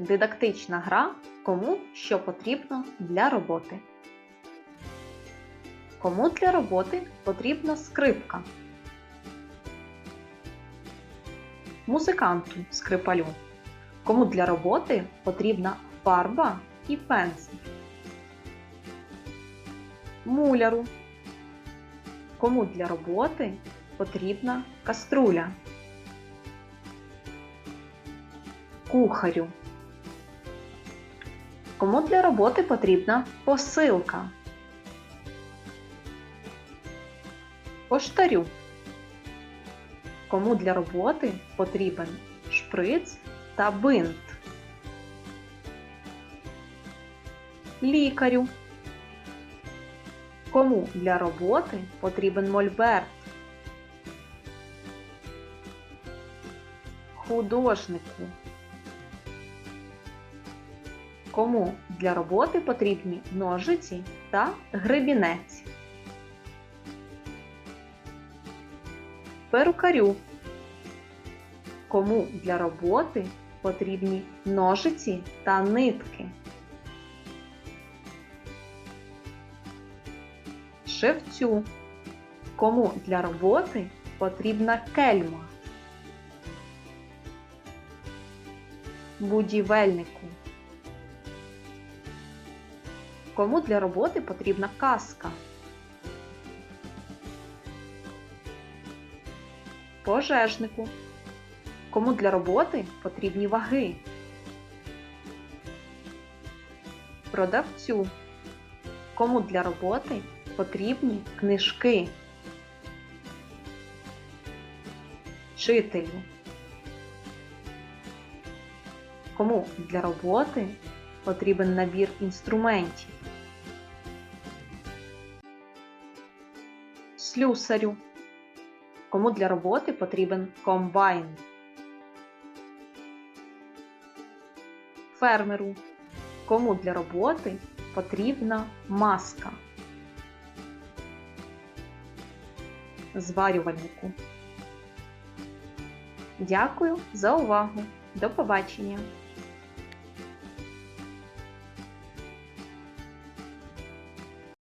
Дидактична гра кому що потрібно для роботи. Кому для роботи потрібна скрипка? Музиканту скрипалю. Кому для роботи потрібна фарба і пензель? Муляру. Кому для роботи потрібна каструля? Кухарю. Кому для роботи потрібна посилка? Поштарю. Кому для роботи потрібен шприц та бинт? Лікарю. Кому для роботи потрібен мольберт? Художнику. Кому для роботи потрібні ножиці та гребінець? Перукарю. Кому для роботи потрібні ножиці та нитки? Шевцю. Кому для роботи потрібна кельма? Будівельнику. Кому для роботи потрібна каска? Пожежнику. Кому для роботи потрібні ваги? Продавцю. Кому для роботи потрібні книжки? Вчителю. Кому для роботи потрібен набір інструментів? Слюсарю. Кому для роботи потрібен комбайн? Фермеру. Кому для роботи потрібна маска? Зварювальнику. Дякую за увагу. До побачення!